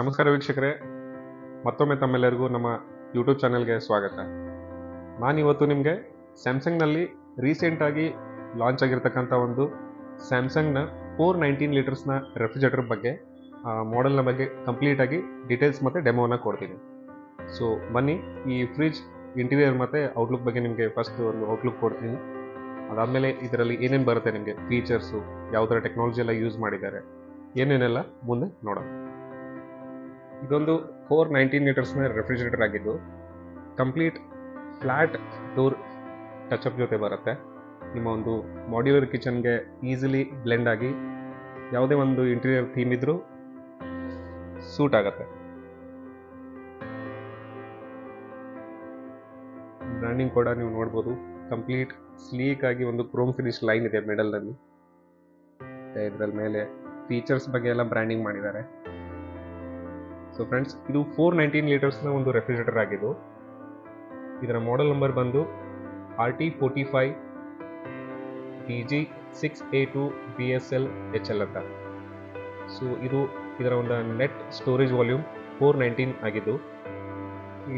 ನಮಸ್ಕಾರ ವೀಕ್ಷಕರೇ. ಮತ್ತೊಮ್ಮೆ ತಮ್ಮೆಲ್ಲರಿಗೂ ನಮ್ಮ ಯೂಟ್ಯೂಬ್ ಚಾನೆಲ್ಗೆ ಸ್ವಾಗತ. ನಾನಿವತ್ತು ನಿಮಗೆ ಸ್ಯಾಮ್ಸಂಗ್ನಲ್ಲಿ ರೀಸೆಂಟಾಗಿ ಲಾಂಚ್ ಆಗಿರ್ತಕ್ಕಂಥ ಒಂದು ಸ್ಯಾಮ್ಸಂಗ್ನ ಫೋರ್ ನೈನ್ಟೀನ್ ಲೀಟರ್ಸ್ನ ರೆಫ್ರಿಜರೇಟರ್ ಬಗ್ಗೆ ಮಾಡೆಲ್ನ ಬಗ್ಗೆ ಕಂಪ್ಲೀಟಾಗಿ ಡೀಟೇಲ್ಸ್ ಮತ್ತು ಡೆಮೋನ ಕೊಡ್ತೀನಿ. ಸೊ ಬನ್ನಿ, ಈ ಫ್ರಿಜ್ ಇಂಟೀರಿಯರ್ ಮತ್ತು ಔಟ್ಲುಕ್ ಬಗ್ಗೆ ನಿಮಗೆ ಫಸ್ಟ್ ಒಂದು ಔಟ್ಲುಕ್ ಕೊಡ್ತೀನಿ. ಅದಾದಮೇಲೆ ಇದರಲ್ಲಿ ಏನೇನು ಬರುತ್ತೆ ನಿಮಗೆ ಫೀಚರ್ಸು ಯಾವ ಥರ ಟೆಕ್ನಾಲಜಿ ಎಲ್ಲ ಯೂಸ್ ಮಾಡಿದ್ದಾರೆ, ಏನೇನೆಲ್ಲ ಮುಂದೆ ನೋಡೋಣ. ಇದೊಂದು ಫೋರ್ ನೈನ್ಟೀನ್ ಲೀಟರ್ಸ್ನ ರೆಫ್ರಿಜರೇಟರ್ ಆಗಿದ್ದು ಕಂಪ್ಲೀಟ್ ಫ್ಲ್ಯಾಟ್ ಡೋರ್ ಅಪ್ ಜೊತೆ ಬರುತ್ತೆ. ನಿಮ್ಮ ಒಂದು ಮಾಡ್ಯುಲರ್ ಕಿಚನ್ಗೆ ಈಸಿಲಿ ಬ್ಲೆಂಡ್ ಆಗಿ ಯಾವುದೇ ಒಂದು ಇಂಟೀರಿಯರ್ ಥೀಮ್ ಇದ್ರೂ ಸೂಟ್ ಆಗುತ್ತೆ. ಬ್ರ್ಯಾಂಡಿಂಗ್ ಕೂಡ ನೀವು ನೋಡ್ಬೋದು. ಕಂಪ್ಲೀಟ್ ಸ್ಲೀಕ್ ಆಗಿ ಒಂದು ಕ್ರೋಮ್ ಫಿನಿಶ್ ಲೈನ್ ಇದೆ ಮಿಡಲ್ನಲ್ಲಿ ಇದ್ರಲ್ಲಿ ಮೇಲೆ ಫೀಚರ್ಸ್ ಬಗ್ಗೆ ಎಲ್ಲ ಬ್ರ್ಯಾಂಡಿಂಗ್ ಮಾಡಿದ್ದಾರೆ. ಸೊ ಫ್ರೆಂಡ್ಸ್ ಇದು ಫೋರ್ ನೈನ್ಟೀನ್ ಲೀಟರ್ಸ್ನ ಒಂದು ರೆಫ್ರಿಜರೇಟರ್ ಆಗಿದ್ದು, ಇದರ ಮಾಡೆಲ್ ನಂಬರ್ ಬಂದು R T forty five D G six A two B S L H L ಅಂತ. ಸೊ ಇದು ಇದರ ಒಂದು net storage volume four nineteen ಆಗಿದ್ದು,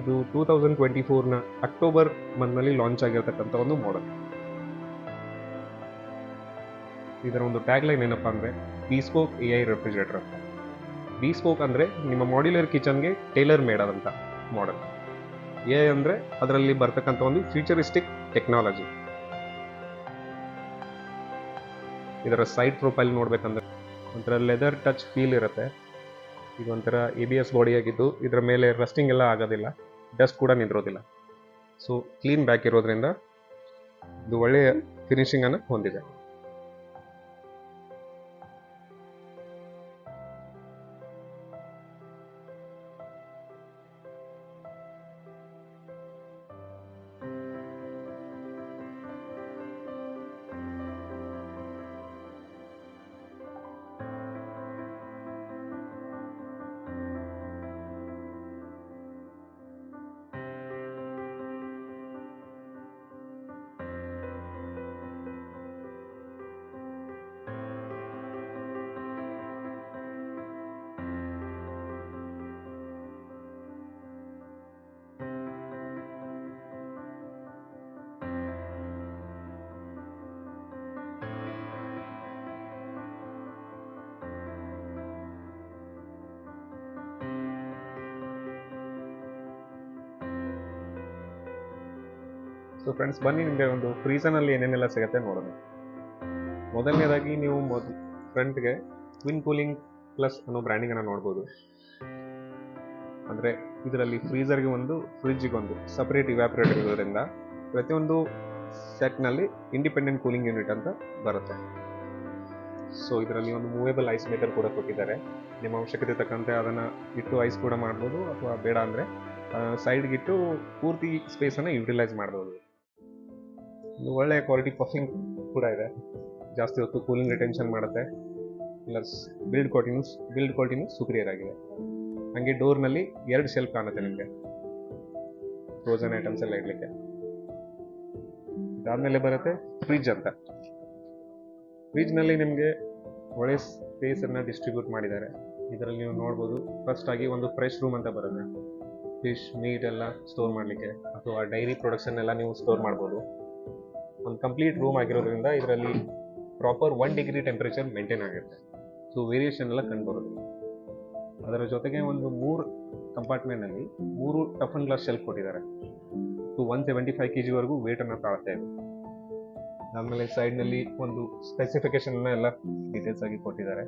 ಇದು ಟೂ ತೌಸಂಡ್ ಟ್ವೆಂಟಿ ಫೋರ್ನ ಅಕ್ಟೋಬರ್ ಮಂತ್ನಲ್ಲಿ ಲಾಂಚ್ ಆಗಿರತಕ್ಕಂಥ ಒಂದು ಮಾಡೆಲ್ ಇದರ ಒಂದು ಟ್ಯಾಗ್ ಲೈನ್ ಏನಪ್ಪ ಅಂದರೆ ಪೀಸ್ಕೋಕ್ ಎ ಐ ರೆಫ್ರಿಜರೇಟರ್ ಅಂತ. ಬೀಸ್ಪೋಕ್ ಅಂದರೆ ನಿಮ್ಮ ಮಾಡ್ಯುಲರ್ ಕಿಚನ್ಗೆ ಟೇಲರ್ ಮೇಡ್ ಆದಂಥ ಮಾಡೆಲ್ ಎ ಅಂದರೆ ಅದರಲ್ಲಿ ಬರ್ತಕ್ಕಂಥ ಒಂದು ಫ್ಯೂಚರಿಸ್ಟಿಕ್ ಟೆಕ್ನಾಲಜಿ ಇದರ ಸೈಡ್ ಪ್ರೊಫೈಲ್ ನೋಡಬೇಕಂದ್ರೆ ಒಂಥರ ಲೆದರ್ ಟಚ್ ಫೀಲ್ ಇರುತ್ತೆ. ಇದು ಒಂಥರ ಎ ಬಿ ಎಸ್ ಬಾಡಿ ಆಗಿದ್ದು ಇದರ ಮೇಲೆ ರಸ್ಟಿಂಗ್ ಎಲ್ಲ ಆಗೋದಿಲ್ಲ ಡಸ್ಟ್ ಕೂಡ ನಿಂದಿರೋದಿಲ್ಲ. ಸೊ ಕ್ಲೀನ್ ಬ್ಯಾಕ್ ಇರೋದ್ರಿಂದ ಇದು ಒಳ್ಳೆಯ ಫಿನಿಶಿಂಗನ್ನು ಹೊಂದಿದೆ. ಸೊ ಫ್ರೆಂಡ್ಸ್ ಬನ್ನಿ ನಿಮಗೆ ಒಂದು ಫ್ರೀಸನಲ್ಲಿ ಏನೇನೆಲ್ಲ ಸಿಗುತ್ತೆ ನೋಡೋಣ. ಮೊದಲನೇದಾಗಿ ನೀವು ಮೊದ್ ಫ್ರಂಟ್ಗೆ ಟ್ವಿನ್ ಕೂಲಿಂಗ್ ಪ್ಲಸ್ ಅನ್ನೋ ಬ್ರ್ಯಾಂಡಿಂಗನ್ನು ನೋಡ್ಬೋದು. ಅಂದರೆ ಇದರಲ್ಲಿ ಫ್ರೀಸರ್ಗೆ ಒಂದು ಫ್ರಿಜ್ಗೆ ಒಂದು ಸಪರೇಟ್ ಇವ್ಯಾಪ್ರೇಟರ್ ಇರೋದ್ರಿಂದ ಪ್ರತಿಯೊಂದು ಸೆಟ್ನಲ್ಲಿ ಇಂಡಿಪೆಂಡೆಂಟ್ ಕೂಲಿಂಗ್ ಯೂನಿಟ್ ಅಂತ ಬರುತ್ತೆ. ಸೊ ಇದರಲ್ಲಿ ಒಂದು ಮೂವೇಬಲ್ ಐಸ್ ಮೇಕರ್ ಕೂಡ ಕೊಟ್ಟಿದ್ದಾರೆ. ನಿಮ್ಮ ಅವಶ್ಯಕತೆ ತಕ್ಕಂತೆ ಅದನ್ನು ಇಟ್ಟು ಐಸ್ ಕೂಡ ಮಾಡ್ಬೋದು ಅಥವಾ ಬೇಡ ಅಂದರೆ ಸೈಡ್ಗಿಟ್ಟು ಪೂರ್ತಿ ಸ್ಪೇಸನ್ನು ಯುಟಿಲೈಸ್ ಮಾಡ್ಬೋದು. ಒಂದು ಒಳ್ಳೆಯ ಕ್ವಾಲಿಟಿ ಪಫಿಂಗ್ ಕೂಡ ಇದೆ. ಜಾಸ್ತಿ ಹೊತ್ತು ಕೂಲಿಂಗ್ ರಿಟೆನ್ಷನ್ ಮಾಡುತ್ತೆ. ಪ್ಲಸ್ ಬಿಲ್ಡ್ ಕ್ವಾಲಿಟಿನೂ ಬಿಲ್ಡ್ ಕ್ವಾಲಿಟಿನೂ ಸುಪ್ರಿಯರ್ ಆಗಿದೆ. ಹಾಗೆ ಡೋರ್ನಲ್ಲಿ ಎರಡು ಶೆಲ್ಫ್ ಕಾಣುತ್ತೆ ನಿಮಗೆ. ಫ್ರೋಸನ್ ಐಟಮ್ಸ್ ಎಲ್ಲ ಇಡಲಿಕ್ಕೆ. ಇದಾದಮೇಲೆ ಬರುತ್ತೆ ಫ್ರಿಜ್ ಅಂತ. ಫ್ರಿಜ್ನಲ್ಲಿ ನಿಮಗೆ ಒಳ್ಳೆ ಸ್ಪೇಸನ್ನು ಡಿಸ್ಟ್ರಿಬ್ಯೂಟ್ ಮಾಡಿದ್ದಾರೆ. ಇದರಲ್ಲಿ ನೀವು ನೋಡ್ಬೋದು ಫಸ್ಟ್ ಆಗಿ ಒಂದು ಫ್ರೆಶ್ ರೂಮ್ ಅಂತ ಬರುತ್ತೆ. ಫಿಶ್ ಮೀಟ್ ಎಲ್ಲ ಸ್ಟೋರ್ ಮಾಡಲಿಕ್ಕೆ. ಅಥವಾ ಡೈರಿ ಪ್ರೊಡಕ್ಷನ್ ಎಲ್ಲ ನೀವು ಸ್ಟೋರ್ ಮಾಡ್ಬೋದು. ಒಂದು ಕಂಪ್ಲೀಟ್ ರೂಮ್ ಆಗಿರೋದ್ರಿಂದ ಇದರಲ್ಲಿ proper one degree temperature maintain ಆಗಿರುತ್ತೆ. ಸೊ ವೇರಿಯೇಷನ್ ಎಲ್ಲ ಕಂಡುಬರುತ್ತೆ. ಅದರ ಜೊತೆಗೆ ಒಂದು ಮೂರು ಕಂಪಾರ್ಟ್ಮೆಂಟ್ನಲ್ಲಿ ಮೂರು ಟಫನ್ ಗ್ಲಾಸ್ ಶೆಲ್ಫ್ ಕೊಟ್ಟಿದ್ದಾರೆ. So one seventy five K ಜಿವರೆಗೂ ವೇಟನ್ನು ತಾಳ್ತಾ ಇದು. ಆಮೇಲೆ ಸೈಡ್ನಲ್ಲಿ ಒಂದು ಸ್ಪೆಸಿಫಿಕೇಶನ್ ಎಲ್ಲ ಡೀಟೇಲ್ಸ್ ಆಗಿ ಕೊಟ್ಟಿದ್ದಾರೆ.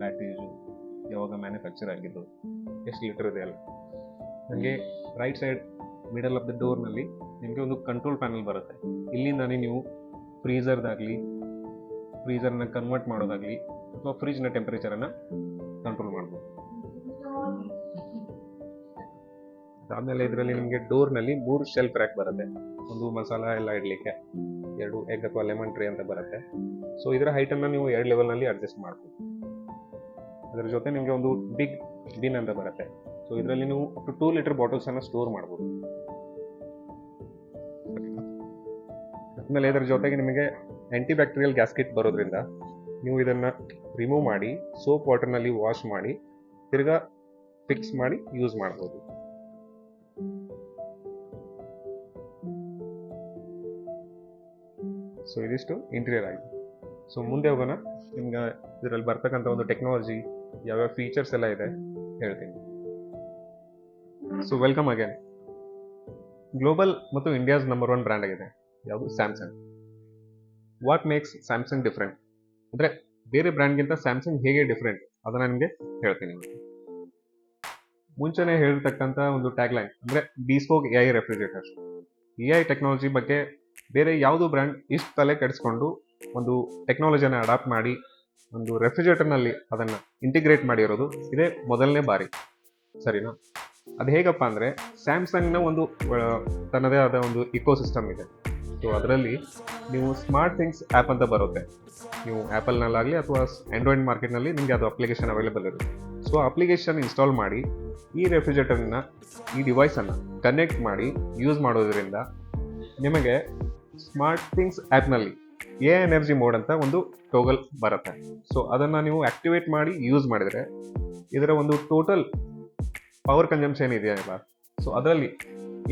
ಬ್ಯಾಟ್ರೀಸು ಯಾವಾಗ ಮ್ಯಾನುಫ್ಯಾಕ್ಚರ್ ಆಗಿದ್ದು, ಎಷ್ಟು ಲೀಟರ್ ಇದೆ ಅಲ್ಲ ಹಾಗೆ right side middle of the ಡೋರ್ನಲ್ಲಿ ನಿಮಗೆ ಒಂದು ಕಂಟ್ರೋಲ್ ಪ್ಯಾನಲ್ ಬರುತ್ತೆ. ಇಲ್ಲಿಂದಾನೇ ನೀವು ಫ್ರೀಸರ್ದಾಗಲಿ ಫ್ರೀಸರ್ನ ಕನ್ವರ್ಟ್ ಮಾಡೋದಾಗಲಿ ಅಥವಾ ಫ್ರಿಜ್ನ ಟೆಂಪರೇಚರನ್ನು ಕಂಟ್ರೋಲ್ ಮಾಡ್ಬೋದು. ಆಮೇಲೆ ಇದರಲ್ಲಿ ನಿಮಗೆ ಡೋರ್ನಲ್ಲಿ ಮೂರು ಶೆಲ್ಫ್ ರ್ಯಾಕ್ ಬರುತ್ತೆ. ಒಂದು ಮಸಾಲ ಎಲ್ಲ ಇಡಲಿಕ್ಕೆ ಎರಡು ಎಗ್ ಅಥವಾ ಲೆಮನ್ ಟ್ರೇ ಅಂತ ಬರುತ್ತೆ. ಸೊ ಇದರ ಹೈಟನ್ನು ನೀವು ಎರಡು ಲೆವೆಲ್ನಲ್ಲಿ ಅಡ್ಜಸ್ಟ್ ಮಾಡ್ಬೋದು. ಅದರ ಜೊತೆ ನಿಮಗೆ ಒಂದು ಬಿಗ್ ಬಿನ್ ಅಂತ ಬರುತ್ತೆ. ಸೊ ಇದರಲ್ಲಿ ನೀವು ಅಪ್ ಟು ಟೂ ಲೀಟರ್ ಬಾಟಲ್ಸನ್ನು ಸ್ಟೋರ್ ಮಾಡ್ಬೋದು. ಆಮೇಲೆ ಇದರ ಜೊತೆಗೆ ನಿಮಗೆ ಆಂಟಿ ಬ್ಯಾಕ್ಟೀರಿಯಲ್ ಗ್ಯಾಸ್ಕೆಟ್ ಬರೋದ್ರಿಂದ ನೀವು ಇದನ್ನು ರಿಮೂವ್ ಮಾಡಿ ಸೋಪ್ ವಾಟರ್ನಲ್ಲಿ ವಾಶ್ ಮಾಡಿ, ತಿರ್ಗಾ ಫಿಕ್ಸ್ ಮಾಡಿ ಯೂಸ್ ಮಾಡ್ಬೋದು. ಸೊ ಇದಿಷ್ಟು ಇಂಟೀರಿಯರ್ ಆಗಿದೆ. ಸೊ ಮುಂದೆ ಹೋಗೋಣ. ನಿಮ್ಗೆ ಇದರಲ್ಲಿ ಬರ್ತಕ್ಕಂಥ ಒಂದು ಟೆಕ್ನಾಲಜಿ ಯಾವ್ಯಾವ ಫೀಚರ್ಸ್ ಎಲ್ಲ ಇದೆ ಹೇಳ್ತೀನಿ. ಸೊ ವೆಲ್ಕಮ್ ಅಗೇನ್ ಗ್ಲೋಬಲ್ ಮತ್ತು ಇಂಡಿಯಾಸ್ ನಂಬರ್ ಒನ್ ಬ್ರ್ಯಾಂಡ್ ಆಗಿದೆ. ಯಾವುದು? Samsung what makes Samsung different ಅಂದರೆ ಬೇರೆ ಬ್ರ್ಯಾಂಡ್ಗಿಂತ ಸ್ಯಾಮ್ಸಂಗ್ ಹೇಗೆ ಡಿಫ್ರೆಂಟ್ ಅದನ್ನ ನಿಮಗೆ ಹೇಳ್ತೀನಿ ಮುಂಚೆನೇ ಹೇಳಿರ್ತಕ್ಕಂಥ ಒಂದು ಟ್ಯಾಗ್ಲೈನ್ ಅಂದರೆ ಡಿಸ್ಕೋಗ್ A I refrigerator A I technology ಬಗ್ಗೆ ಬೇರೆ ಯಾವುದು ಬ್ರ್ಯಾಂಡ್ ಇಷ್ಟು ತಲೆ ಕೆಡಿಸ್ಕೊಂಡು ಒಂದು ಟೆಕ್ನಾಲಜಿಯನ್ನು ಅಡಾಪ್ಟ್ ಮಾಡಿ, ಒಂದು ರೆಫ್ರಿಜರೇಟರ್ನಲ್ಲಿ ಅದನ್ನು ಇಂಟಿಗ್ರೇಟ್ ಮಾಡಿರೋದು ಇದೇ ಮೊದಲನೇ ಬಾರಿ. ಸರಿನಾ? ಅದು ಹೇಗಪ್ಪ ಅಂದರೆ ಸ್ಯಾಮ್ಸಂಗ್ನ ಒಂದು ತನ್ನದೇ ಆದ ಒಂದು ಇಕೋಸಿಸ್ಟಮ್ ಇದೆ. ಸೊ ಅದರಲ್ಲಿ ನೀವು ಸ್ಮಾರ್ಟ್ ಥಿಂಗ್ಸ್ ಆ್ಯಪ್ ಅಂತ ಬರುತ್ತೆ. ನೀವು ಆ್ಯಪಲ್ನಲ್ಲಾಗಲಿ ಅಥವಾ ಆ್ಯಂಡ್ರಾಯ್ಡ್ ಮಾರ್ಕೆಟ್ನಲ್ಲಿ ನಿಮಗೆ ಅದು ಅಪ್ಲಿಕೇಶನ್ ಅವೈಲೇಬಲ್ ಇರುತ್ತೆ. ಸೊ ಅಪ್ಲಿಕೇಶನ್ ಇನ್ಸ್ಟಾಲ್ ಮಾಡಿ, ಈ ರೆಫ್ರಿಜರೇಟರ್ನ ಈ ಡಿವೈಸನ್ನು ಕನೆಕ್ಟ್ ಮಾಡಿ ಯೂಸ್ ಮಾಡೋದ್ರಿಂದ ನಿಮಗೆ ಸ್ಮಾರ್ಟ್ ಥಿಂಗ್ಸ್ ಆ್ಯಪ್ನಲ್ಲಿ ಎ ಎನರ್ಜಿ ಮೋಡ್ ಅಂತ ಒಂದು ಟೋಗಲ್ ಬರುತ್ತೆ. ಸೊ ಅದನ್ನು ನೀವು ಆಕ್ಟಿವೇಟ್ ಮಾಡಿ ಯೂಸ್ ಮಾಡಿದರೆ ಇದರ ಒಂದು ಟೋಟಲ್ ಪವರ್ ಕನ್ಸಂಪ್ಷನ್ ಇದೆಯಲ್ಲ ಸೊ ಅದರಲ್ಲಿ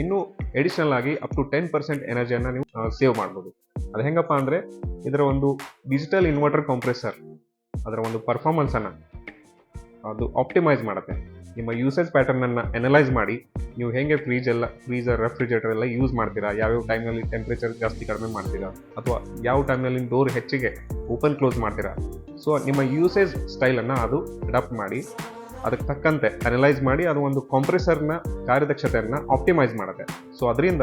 ಇನ್ನೂ ಎಡಿಷನಲ್ ಆಗಿ ಅಪ್ ಟು ಟೆನ್ ಪರ್ಸೆಂಟ್ ಎನರ್ಜಿಯನ್ನು ನೀವು ಸೇವ್ ಮಾಡ್ಬೋದು. ಅದು ಹೆಂಗಪ್ಪ ಅಂದರೆ, ಇದರ ಒಂದು ಡಿಜಿಟಲ್ ಇನ್ವರ್ಟರ್ ಕಂಪ್ರೆಸರ್ ಅದರ ಒಂದು ಪರ್ಫಾರ್ಮೆನ್ಸನ್ನು ಅದು ಆಪ್ಟಿಮೈಸ್ ಮಾಡುತ್ತೆ. ನಿಮ್ಮ ಯೂಸೇಜ್ ಪ್ಯಾಟರ್ನನ್ನು ಅನಲೈಸ್ ಮಾಡಿ, ನೀವು ಹೇಗೆ ಫ್ರೀಜ್ ಎಲ್ಲ ಫ್ರೀಜರ್ ರೆಫ್ರಿಜರೇಟರ್ ಎಲ್ಲ ಯೂಸ್ ಮಾಡ್ತೀರಾ, ಯಾವ್ಯಾವ ಟೈಮ್ನಲ್ಲಿ ಟೆಂಪ್ರೇಚರ್ ಜಾಸ್ತಿ ಕಡಿಮೆ ಮಾಡ್ತೀರಾ, ಅಥವಾ ಯಾವ ಟೈಮ್ನಲ್ಲಿ ಡೋರ್ ಹೆಚ್ಚಿಗೆ ಓಪನ್ ಕ್ಲೋಸ್ ಮಾಡ್ತೀರಾ. ಸೊ ನಿಮ್ಮ ಯೂಸೇಜ್ ಸ್ಟೈಲನ್ನು ಅದು ಅಡಾಪ್ಟ್ ಮಾಡಿ ಅದಕ್ಕೆ ತಕ್ಕಂತೆ ಅನಲೈಸ್ ಮಾಡಿ ಅದು ಒಂದು ಕಾಂಪ್ರೆಸರ್ನ ಕಾರ್ಯದಕ್ಷತೆಯನ್ನು ಆಪ್ಟಿಮೈಸ್ ಮಾಡುತ್ತೆ. ಸೊ ಅದರಿಂದ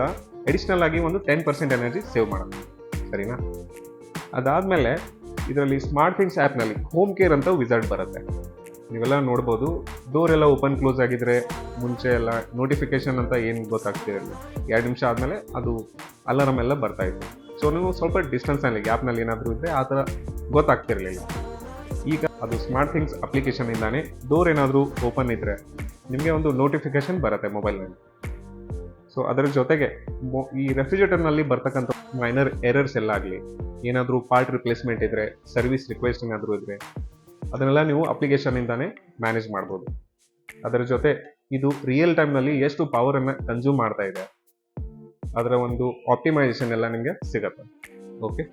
ಅಡಿಷ್ನಲ್ ಆಗಿ ಒಂದು ಟೆನ್ ಪರ್ಸೆಂಟ್ ಎನರ್ಜಿ ಸೇವ್ ಮಾಡುತ್ತೆ. ಸರಿನಾ? ಅದಾದಮೇಲೆ ಇದರಲ್ಲಿ ಸ್ಮಾರ್ಟ್ ಥಿಂಗ್ಸ್ ಆ್ಯಪ್ನಲ್ಲಿ ಹೋಮ್ ಕೇರ್ ಅಂತ ವಿಸರ್ಟ್ ಬರುತ್ತೆ. ನೀವೆಲ್ಲ ನೋಡ್ಬೋದು ಡೋರ್ ಎಲ್ಲ ಓಪನ್ ಕ್ಲೋಸ್ ಆಗಿದ್ರೆ ಮುಂಚೆ ಎಲ್ಲ ನೋಟಿಫಿಕೇಶನ್ ಅಂತ ಏನು ಗೊತ್ತಾಗ್ತಿರಲಿಲ್ಲ ಎರಡು ನಿಮಿಷ ಆದಮೇಲೆ ಅದು ಅಲಾರಮ್ ಎಲ್ಲ ಬರ್ತಾ ಇತ್ತು. ಸೊ ನೀವು ಸ್ವಲ್ಪ ಡಿಸ್ಟೆನ್ಸ್ ಡಿಸ್ಟೆನ್ಸ್ನಲ್ಲಿ ಗ್ಯಾಪ್ನಲ್ಲಿ ಏನಾದರೂ ಇದ್ದರೆ ಆ ಥರ ಗೊತ್ತಾಗ್ತಿರಲಿಲ್ಲ. ಈಗ ಅದು ಸ್ಮಾರ್ಟ್ ಥಿಂಗ್ಸ್ ಅಪ್ಲಿಕೇಶನ್ ಇಂದಾನೆ ಡೋರ್ ಏನಾದರೂ ಓಪನ್ ಇದ್ದರೆ ನಿಮಗೆ ಒಂದು ನೋಟಿಫಿಕೇಶನ್ ಬರುತ್ತೆ ಮೊಬೈಲ್ನಲ್ಲಿ ಸೊ ಅದರ ಜೊತೆಗೆ ಈ ರೆಫ್ರಿಜರೇಟರ್ನಲ್ಲಿ ಬರ್ತಕ್ಕಂಥ ಮೈನರ್ ಎರರ್ಸ್ ಎಲ್ಲ ಆಗಲಿ, ಏನಾದರೂ ಪಾರ್ಟ್ ರಿಪ್ಲೇಸ್ಮೆಂಟ್ ಇದ್ದರೆ ಸರ್ವಿಸ್ ರಿಕ್ವೆಸ್ಟ್ ಏನಾದರೂ ಇದ್ದರೆ ಅದನ್ನೆಲ್ಲ ನೀವು ಅಪ್ಲಿಕೇಶನಿಂದಾನೇ ಮ್ಯಾನೇಜ್ ಮಾಡ್ಬೋದು. ಅದರ ಜೊತೆ ಇದು ರಿಯಲ್ ಟೈಮ್ನಲ್ಲಿ ಎಷ್ಟು ಪವರನ್ನು ಕನ್ಸ್ಯೂಮ್ ಮಾಡ್ತಾ ಇದೆ, ಅದರ ಒಂದು ಆಪ್ಟಿಮೈಸೇಷನ್ ಎಲ್ಲ ನಿಮಗೆ ಸಿಗತ್ತೆ. ಓಕೆ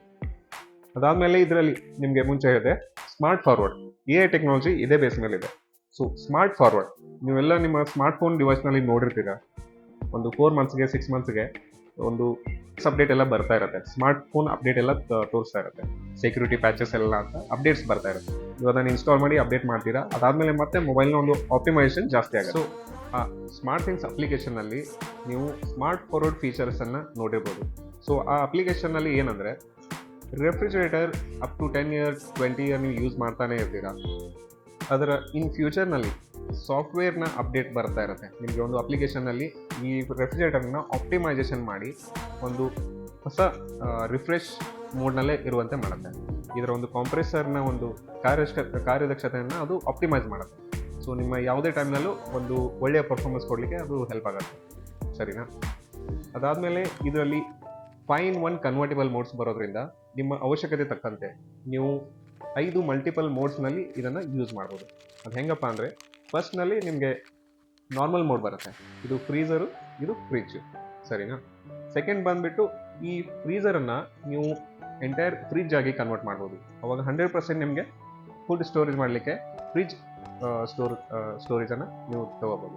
ಅದಾದಮೇಲೆ ಇದರಲ್ಲಿ ನಿಮಗೆ ಮುಂಚೆ ಹೇಳಿದೆ smart forward A I technology ಇದೇ ಬೇಸ್ ಮೇಲೆ ಇದೆ. ಸೊ ಸ್ಮಾರ್ಟ್ ಫಾರ್ವರ್ಡ್ ನೀವೆಲ್ಲ ನಿಮ್ಮ ಸ್ಮಾರ್ಟ್ ಫೋನ್ ಡಿವೈಸ್ನಲ್ಲಿ ನೋಡಿರ್ತೀರ? ಒಂದು ಫೋರ್ ಮಂತ್ಸ್ಗೆ ಸಿಕ್ಸ್ ಮಂತ್ಸ್ಗೆ ಒಂದು ಅಪ್ಡೇಟ್ ಎಲ್ಲ ಬರ್ತಾ ಇರುತ್ತೆ. ಸ್ಮಾರ್ಟ್ ಫೋನ್ ಅಪ್ಡೇಟ್ ಎಲ್ಲ ತೋರಿಸ್ತಾ ಇರುತ್ತೆ. ಸೆಕ್ಯೂರಿಟಿ ಪ್ಯಾಚಸ್ ಎಲ್ಲ ಅಂತ ಅಪ್ಡೇಟ್ಸ್ ಬರ್ತಾ ಇರುತ್ತೆ. ಇವಾಗ ಅದನ್ನು ಇನ್ಸ್ಟಾಲ್ ಮಾಡಿ ಅಪ್ಡೇಟ್ ಮಾಡ್ತೀರಾ? ಅದಾದಮೇಲೆ ಮತ್ತೆ ಮೊಬೈಲ್ನ ಒಂದು ಆಪ್ಟಿಮೈಸೇಷನ್ ಜಾಸ್ತಿ ಆಗುತ್ತೆ. ಸೊ ಆ ಸ್ಮಾರ್ಟ್ ಥಿಂಗ್ಸ್ ಅಪ್ಲಿಕೇಶನ್ನಲ್ಲಿ ನೀವು ಸ್ಮಾರ್ಟ್ ಫಾರ್ವರ್ಡ್ ಫೀಚರ್ಸನ್ನು ನೋಡಿರ್ಬೋದು. ಸೊ ಆ ಅಪ್ಲಿಕೇಶನ್ನಲ್ಲಿ ಏನಂದರೆ refrigerator up to ten years twenty year ನೀವು ಯೂಸ್ ಮಾಡ್ತಾನೆ ಇರ್ತೀರಾ? ಅದರ ಇನ್ ಫ್ಯೂಚರ್ನಲ್ಲಿ ಸಾಫ್ಟ್ವೇರ್ನ ಅಪ್ಡೇಟ್ ಬರ್ತಾ ಇರುತ್ತೆ. ನಿಮಗೆ ಒಂದು ಅಪ್ಲಿಕೇಶನ್ನಲ್ಲಿ ಈ ರೆಫ್ರಿಜರೇಟರ್ನ ಆಪ್ಟಿಮೈಸೇಷನ್ ಮಾಡಿ ಒಂದು ಹೊಸ ರಿಫ್ರೆಶ್ ಮೋಡ್ನಲ್ಲೇ ಇರುವಂತೆ ಮಾಡುತ್ತೆ. ಇದರ ಒಂದು ಕಾಂಪ್ರೆಸರ್ನ ಒಂದು ಕಾರ್ಯಕ್ಷ, ಕಾರ್ಯದಕ್ಷತೆಯನ್ನು ಅದು ಆಪ್ಟಿಮೈಸ್ ಮಾಡುತ್ತೆ. ಸೊ ನಿಮ್ಮ ಯಾವುದೇ ಟೈಮ್ನಲ್ಲೂ ಒಂದು ಒಳ್ಳೆಯ ಪರ್ಫಾರ್ಮೆನ್ಸ್ ಕೊಡಲಿಕ್ಕೆ ಅದು ಹೆಲ್ಪ್ ಆಗುತ್ತೆ. ಸರಿನಾ? ಅದಾದಮೇಲೆ ಇದರಲ್ಲಿ ಫೈನ್ ಒನ್ ಕನ್ವರ್ಟಿಬಲ್ ಮೋಡ್ಸ್ ಬರೋದ್ರಿಂದ ನಿಮ್ಮ ಅವಶ್ಯಕತೆ ತಕ್ಕಂತೆ ನೀವು ಐದು ಮಲ್ಟಿಪಲ್ ಮೋಡ್ಸ್ನಲ್ಲಿ ಇದನ್ನು ಯೂಸ್ ಮಾಡ್ಬೋದು. ಅದು ಹೆಂಗಪ್ಪ ಅಂದರೆ ಫಸ್ಟ್ನಲ್ಲಿ ನಿಮಗೆ ನಾರ್ಮಲ್ ಮೋಡ್ ಬರುತ್ತೆ. ಇದು ಫ್ರೀಸರು ಇದು ಫ್ರಿಜ್ಜು ಸರಿನಾ? ಸೆಕೆಂಡ್ ಬಂದುಬಿಟ್ಟು ಈ ಫ್ರೀಸರನ್ನು ನೀವು ಎಂಟೈರ್ ಫ್ರಿಜ್ ಆಗಿ ಕನ್ವರ್ಟ್ ಮಾಡ್ಬೋದು. ಅವಾಗ ಹಂಡ್ರೆಡ್ ಪರ್ಸೆಂಟ್ ನಿಮಗೆ ಫುಡ್ ಸ್ಟೋರೇಜ್ ಮಾಡಲಿಕ್ಕೆ ಫ್ರಿಜ್ ಸ್ಟೋರ್ ಸ್ಟೋರೇಜನ್ನು ನೀವು ತಗೋಬೋದು.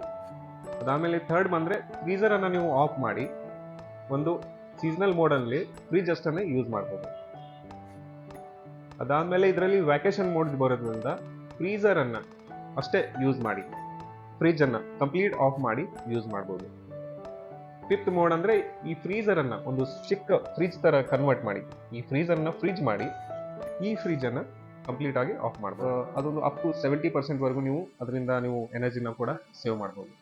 ಅದಾದಮೇಲೆ ಥರ್ಡ್ ಬಂದರೆ ಫ್ರೀಸರನ್ನು ನೀವು ಆಫ್ ಮಾಡಿ ಒಂದು ಸೀಸನಲ್ ಮೋಡಲ್ಲಿ ಫ್ರಿಜ್ ಅಷ್ಟನ್ನೇ ಯೂಸ್ ಮಾಡ್ಬೋದು. ಅದಾದಮೇಲೆ ಇದರಲ್ಲಿ ವ್ಯಾಕೇಶನ್ ಮೋಡ್ ಬರೋದ್ರಿಂದ ಫ್ರೀಝರನ್ನು ಅಷ್ಟೇ ಯೂಸ್ ಮಾಡಿ. ಫ್ರಿಜ್ಜನ್ನು ಕಂಪ್ಲೀಟ್ ಆಫ್ ಮಾಡಿ ಯೂಸ್ ಮಾಡ್ಬೋದು. ಫಿಫ್ತ್ ಮೋಡ್ ಅಂದರೆ ಈ ಫ್ರೀಝರನ್ನು ಒಂದು ಚಿಕ್ಕ ಫ್ರಿಜ್ ಥರ ಕನ್ವರ್ಟ್ ಮಾಡಿ. ಈ ಫ್ರೀಝರ್ನ ಫ್ರಿಜ್ ಮಾಡಿ, ಈ ಫ್ರಿಜ್ಜನ್ನು ಕಂಪ್ಲೀಟ್ ಆಗಿ ಆಫ್ ಮಾಡ್ಬೋದು. ಅದೊಂದು ಅಪ್ ಟು ಸೆವೆಂಟಿ ಪರ್ಸೆಂಟ್ವರೆಗೂ ನೀವು ಅದರಿಂದ ನೀವು ಎನರ್ಜಿನ ಕೂಡ ಸೇವ್ ಮಾಡ್ಬೋದು.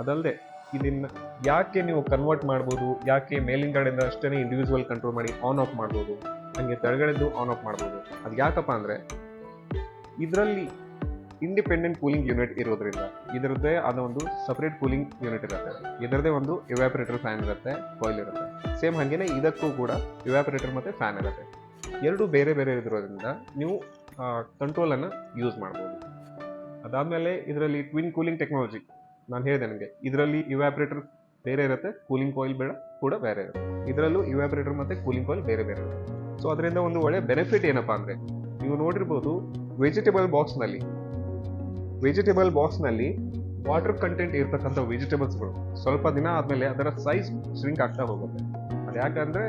ಅದಲ್ಲದೆ ಇದನ್ನ ಯಾಕೆ ನೀವು ಕನ್ವರ್ಟ್ ಮಾಡ್ಬೋದು, ಯಾಕೆ ಮೇಲಿನ ಕಡೆಯಿಂದ ಅಷ್ಟೇ ಇಂಡಿವಿಜುವಲ್ ಕಂಟ್ರೋಲ್ ಮಾಡಿ ಆನ್ ಆಫ್ ಮಾಡ್ಬೋದು? ಹಂಗೆ ಕೆಳಗಡೆದು ಆನ್ ಆಫ್ ಮಾಡ್ಬೋದು. ಅದು ಯಾಕಪ್ಪ ಅಂದರೆ ಇದರಲ್ಲಿ ಇಂಡಿಪೆಂಡೆಂಟ್ ಕೂಲಿಂಗ್ ಯೂನಿಟ್ ಇರೋದ್ರಿಂದ ಇದರದ್ದೇ ಆದ ಒಂದು ಸಪ್ರೇಟ್ ಕೂಲಿಂಗ್ ಯೂನಿಟ್ ಇರುತ್ತೆ. ಇದರದೇ ಒಂದು ಇವ್ಯಾಪರೇಟರ್ ಫ್ಯಾನ್ ಇರುತ್ತೆ ಕಾಯಿಲ್ ಇರುತ್ತೆ. ಸೇಮ್ ಹಾಗೇನೆ ಇದಕ್ಕೂ ಕೂಡ ಇವ್ಯಾಪರೇಟರ್ ಮತ್ತು ಫ್ಯಾನ್ ಇರುತ್ತೆ. ಎರಡು ಬೇರೆ ಬೇರೆ ಇರೋದ್ರಿಂದ ನೀವು ಕಂಟ್ರೋಲನ್ನು ಯೂಸ್ ಮಾಡ್ಬೋದು. ಅದಾದಮೇಲೆ ಇದರಲ್ಲಿ ಟ್ವಿನ್ ಕೂಲಿಂಗ್ ಟೆಕ್ನಾಲಜಿ ನಾನು ಹೇಳಿದೆ ನನಗೆ ಇದರಲ್ಲಿ ಇವ್ಯಾಪ್ರೇಟರ್ ಬೇರೆ ಇರುತ್ತೆ ಕೂಲಿಂಗ್ ಕಾಯಿಲ್ ಬೇಡ, ಕೂಡ ಬೇರೆ ಇರುತ್ತೆ. ಇದರಲ್ಲೂ ಇವ್ಯಾಪ್ರೇಟರ್ ಮತ್ತು ಕೂಲಿಂಗ್ ಕಾಯಿಲ್ ಬೇರೆ ಬೇರೆ ಇರುತ್ತೆ. ಸೊ ಅದರಿಂದ ಒಂದು ಒಳ್ಳೆ ಬೆನಿಫಿಟ್ ಏನಪ್ಪ ಅಂದರೆ, ನೀವು ನೋಡಿರ್ಬೋದು ವೆಜಿಟೇಬಲ್ ಬಾಕ್ಸ್ನಲ್ಲಿ ವೆಜಿಟೇಬಲ್ ಬಾಕ್ಸ್ನಲ್ಲಿ ವಾಟರ್ ಕಂಟೆಂಟ್ ಇರ್ತಕ್ಕಂಥ ವೆಜಿಟೇಬಲ್ಸ್ಗಳು ಸ್ವಲ್ಪ ದಿನ ಆದಮೇಲೆ ಅದರ ಸೈಜ್ ಶ್ರಿಂಕ್ ಆಗ್ತಾ ಹೋಗುತ್ತೆ. ಅದು ಯಾಕಂದರೆ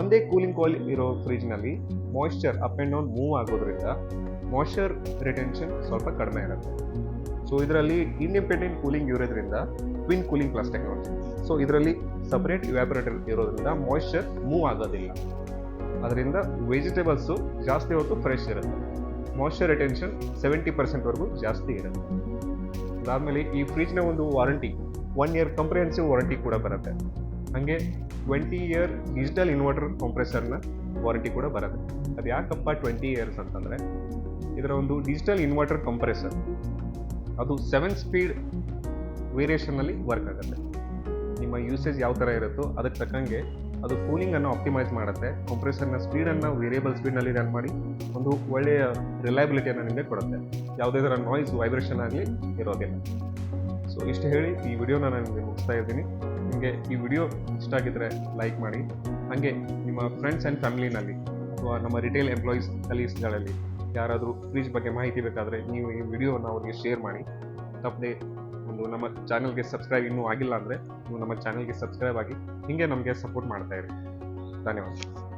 ಒಂದೇ ಕೂಲಿಂಗ್ ಕಾಯಿಲ್ ಇರೋ ಫ್ರಿಜ್ನಲ್ಲಿ moisture up and down move ಆಗೋದ್ರಿಂದ ಮಾಯಿಶ್ಚರ್ ರಿಟೆನ್ಷನ್ ಸ್ವಲ್ಪ ಕಡಿಮೆ ಇರುತ್ತೆ. ಸೊ ಇದರಲ್ಲಿ ಇಂಡಿಪೆಂಡೆಂಟ್ ಕೂಲಿಂಗ್ ಇರೋದ್ರಿಂದ twin cooling plus technology so ಇದರಲ್ಲಿ ಸಪರೇಟ್ ಇವ್ಯಾಪರೇಟರ್ ಇರೋದ್ರಿಂದ ಮಾಯಿಶ್ಚರ್ ಮೂವ್ ಆಗೋದಿಲ್ಲ. ಅದರಿಂದ ವೆಜಿಟೇಬಲ್ಸು ಜಾಸ್ತಿ ಹೊತ್ತು ಫ್ರೆಶ್ ಇರುತ್ತೆ. ಮಾಯ್ಶ್ಚರ್ ರಿಟೆನ್ಷನ್ ಸೆವೆಂಟಿ ಪರ್ಸೆಂಟ್ವರೆಗೂ ಜಾಸ್ತಿ ಇರುತ್ತೆ. ಅದಾದಮೇಲೆ ಈ ಫ್ರಿಜ್ನ ಒಂದು warranty one year comprehensive warranty ಕೂಡ ಬರುತ್ತೆ. ಹಾಗೆ ಟ್ವೆಂಟಿ ಇಯರ್ ಡಿಜಿಟಲ್ ಇನ್ವರ್ಟರ್ ಕಂಪ್ರೆಸರ್ನ ವಾರಂಟಿ ಕೂಡ ಬರುತ್ತೆ. ಅದು ಯಾಕಪ್ಪ ಟ್ವೆಂಟಿ ಇಯರ್ಸ್ ಅಂತಂದರೆ, ಇದರ ಒಂದು ಡಿಜಿಟಲ್ ಇನ್ವರ್ಟರ್ ಕಂಪ್ರೆಸರ್ ಅದು ಸೆವೆನ್ ಸ್ಪೀಡ್ ವೇರಿಯೇಷನ್ನಲ್ಲಿ ವರ್ಕ್ ಆಗುತ್ತೆ. ನಿಮ್ಮ ಯೂಸೇಜ್ ಯಾವ ಥರ ಇರುತ್ತೋ ಅದಕ್ಕೆ ತಕ್ಕಂಗೆ ಅದು ಕೂಲಿಂಗನ್ನು ಆಪ್ಟಿಮೈಸ್ ಮಾಡುತ್ತೆ. ಕಂಪ್ರೆಸರ್ನ ಸ್ಪೀಡನ್ನು ವೇರಿಯಬಲ್ ಸ್ಪೀಡ್ನಲ್ಲಿ ರನ್ ಮಾಡಿ ಒಂದು ಒಳ್ಳೆಯ ರಿಲಯಬಿಲಿಟಿಯನ್ನು ನಿಮಗೆ ಕೊಡುತ್ತೆ. ಯಾವುದೇ ಥರ ನಾಯ್ಸ್ ವೈಬ್ರೇಷನ್ ಆಗಲಿ ಇರೋದಿಲ್ಲ. ಸೊ ಇಷ್ಟು ಹೇಳಿ ಈ ವಿಡಿಯೋನ ನಾನು ನಿಮಗೆ ಮುಗಿಸ್ತಾ ಇದ್ದೀನಿ. ನಿಮಗೆ ಈ ವಿಡಿಯೋ ಇಷ್ಟ ಆಗಿದ್ರೆ ಲೈಕ್ ಮಾಡಿ. ಹಾಗೆ ನಿಮ್ಮ ಫ್ರೆಂಡ್ಸ್ ಆ್ಯಂಡ್ ಫ್ಯಾಮಿಲಿನಲ್ಲಿ ಅಥವಾ ನಮ್ಮ ರಿಟೇಲ್ ಎಂಪ್ಲಾಯೀಸ್ ಕಲೀಸ್ಗಳಲ್ಲಿ ಯಾರಾದರೂ ಫ್ರಿಜ್ ಬಗ್ಗೆ ಮಾಹಿತಿ ಬೇಕಾದರೆ ನೀವು ಈ ವಿಡಿಯೋನ ಅವರಿಗೆ ಶೇರ್ ಮಾಡಿ. ತಪ್ಪದೆ ಒಂದು ನಮ್ಮ ಚಾನಲ್ಗೆ ಸಬ್ಸ್ಕ್ರೈಬ್ ಇನ್ನೂ ಆಗಿಲ್ಲ ಅಂದರೆ ನೀವು ನಮ್ಮ ಚಾನಲ್ಗೆ ಸಬ್ಸ್ಕ್ರೈಬ್ ಆಗಿ ಹೀಗೆ ನಮಗೆ ಸಪೋರ್ಟ್ ಮಾಡ್ತಾ ಇರಿ. ಧನ್ಯವಾದ